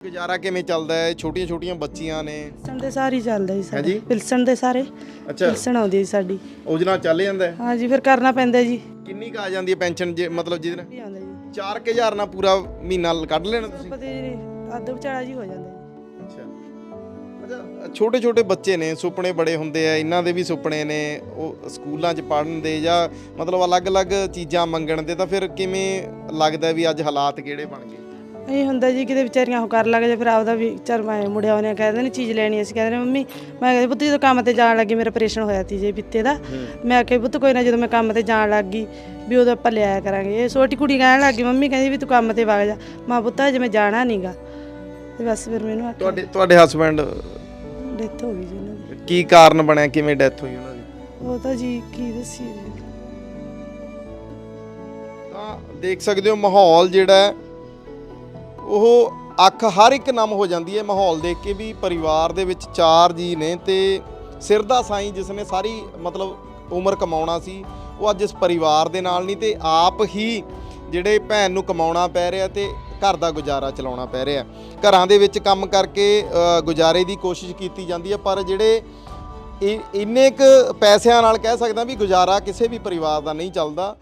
ਗੁਜ਼ਾਰਾ ਕਿਵੇਂ ਚੱਲਦਾ ਹੈ? ਛੋਟੀਆਂ ਛੋਟੀਆਂ ਬੱਚੀਆਂ ਨੇ। ਪਿਲਸਣ ਦੇ ਸਾਰੇ ਹੀ ਚੱਲਦਾ ਜੀ ਹਾਂਜੀ? ਸਾਡੇ ਪਿਲਸਣ ਦੇ ਸਾਰੇ। ਅੱਛਾ। ਪਿਲਸਣ ਆਉਂਦੀ ਜੀ ਸਾਡੀ। ਉਹਦੇ ਨਾਲ ਚੱਲ ਜਾਂਦਾ ਹੈ? ਹਾਂਜੀ ਫਿਰ ਕਰਨਾ ਪੈਂਦਾ ਜੀ। ਕਿੰਨੀ ਕੁ ਆ ਜਾਂਦੀ ਹੈ ਪੈਨਸ਼ਨ ਜੇ ਮਤਲਬ ਜਿਹਦੇ ਵੀ ਆਉਂਦਾ ਜੀ। ਨਾਲ? 4000 ਨਾਲ ਪੂਰਾ ਮਹੀਨਾ ਕੱਢ ਲੈਣਾ ਤੁਸੀਂ? ਪਤਾ ਜੀ ਅੱਧ ਵਿਚਾਲਾ ਜੀ ਹੋ ਜਾਂਦਾ ਜੀ। ਅੱਛਾ। ਅੱਛਾ ਛੋਟੇ ਛੋਟੇ ਬੱਚੇ ਨੇ ਸੁਪਨੇ ਬੜੇ ਹੁੰਦੇ ਆ ਇਹਨਾਂ ਦੇ ਵੀ ਸੁਪਨੇ ਨੇ ਉਹ ਸਕੂਲਾਂ 'ਚ ਪੜ੍ਹਨ ਦੇ ਜਾਂ ਮਤਲਬ ਅਲੱਗ-ਅਲੱਗ ਚੀਜ਼ਾਂ ਮੰਗਣ ਦੇ ਤਾਂ ਫਿਰ ਕਿਵੇਂ ਲੱਗਦਾ ਵੀ ਅੱਜ ਹਾਲਾਤ ਕਿਹੜੇ ਬਣ ਗਏ? ਇਹ ਹੁੰਦਾ ਜੀ ਕਿਤੇ ਵਿਚਾਰੀਆਂ ਉਹ ਕਰ ਲੱਗ ਜਾ ਫਿਰ ਆਪਦਾ ਵੀ ਚਰ ਮੈਂ ਮੁੜਿਆ ਉਹਨੇ ਕਹਿੰਦੇ ਨੇ ਚੀਜ਼ ਲੈਣੀ ਅਸੀਂ ਕਹਿੰਦੇ ਨੇ ਮੰਮੀ ਮੈਂ ਕਹਿੰਦੀ ਪੁੱਤ ਜਦੋਂ ਕੰਮ ਤੇ ਜਾਣ ਲੱਗੀ ਮੇਰਾ ਆਪਰੇਸ਼ਨ ਹੋਇਆ ਸੀ ਜੇ ਪਿੱਤੇ ਦਾ ਮੈਂ ਕਿਹਾ ਪੁੱਤ ਕੋਈ ਨਾ ਜਦੋਂ ਮੈਂ ਕੰਮ ਤੇ ਜਾਣ ਲੱਗ ਗਈ ਵੀ ਉਦੋਂ ਆਪਾਂ ਲਿਆਇਆ ਕਰਾਂਗੇ। ਇਹ ਛੋਟੀ ਕੁੜੀ ਕਹਿਣ ਲੱਗੀ ਮੰਮੀ ਕਹਿੰਦੀ ਵੀ ਤੂੰ ਕੰਮ ਤੇ ਵਗ ਜਾ। ਮਾਂ ਪੁੱਤ ਹਜੇ ਮੈਂ ਜਾਣਾ ਨਹੀਂਗਾ ਤੇ ਬਸ ਫਿਰ ਮੈਨੂੰ ਆਖਿਆ ਤੁਹਾਡੇ ਤੁਹਾਡੇ ਹਸਬੰਡ ਡੈਥ ਹੋ ਗਈ ਜੀ ਉਹਨਾਂ ਦੀ। ਕੀ ਕਾਰਨ ਬਣਿਆ ਕਿਵੇਂ ਡੈਥ ਹੋਈ ਉਹਨਾਂ ਦੀ? ਉਹ ਤਾਂ ਜੀ ਕੀ ਦੱਸੀ ਤਾਂ ਦੇਖ ਸਕਦੇ ਹੋ ਮਾਹੌਲ ਜਿਹੜਾ ਹੈ, ਉਹ ਅੱਖ ਹਰ ਇੱਕ ਨਮ ਹੋ ਜਾਂਦੀ ਹੈ ਮਾਹੌਲ ਦੇਖ ਕੇ ਵੀ ਪਰਿਵਾਰ ਦੇ ਵਿੱਚ ਚਾਰ ਜੀ ਨੇ ਤੇ ਸਿਰ ਦਾ ਸਾਈਂ ਜਿਸ ਨੇ ਸਾਰੀ ਮਤਲਬ ਉਮਰ ਕਮਾਉਣਾ ਸੀ, ਉਹ ਅੱਜ ਇਸ ਪਰਿਵਾਰ ਦੇ ਨਾਲ ਨਹੀਂ ਤੇ ਆਪ ਹੀ ਜਿਹੜੇ ਭੈਣ ਨੂੰ ਕਮਾਉਣਾ ਪੈ ਰਿਹਾ ਤੇ ਘਰ ਦਾ ਗੁਜ਼ਾਰਾ ਚਲਾਉਣਾ ਪੈ ਰਿਹਾ। ਘਰਾਂ ਦੇ ਵਿੱਚ ਕੰਮ ਕਰਕੇ ਗੁਜ਼ਾਰੇ ਦੀ ਕੋਸ਼ਿਸ਼ ਕੀਤੀ ਜਾਂਦੀ ਹੈ, ਪਰ ਜਿਹੜੇ ਇਹ ਇੰਨੇ ਕੁ ਪੈਸਿਆਂ ਨਾਲ ਕਹਿ ਸਕਦਾ ਵੀ ਗੁਜ਼ਾਰਾ ਕਿਸੇ ਵੀ ਪਰਿਵਾਰ ਦਾ ਨਹੀਂ ਚੱਲਦਾ।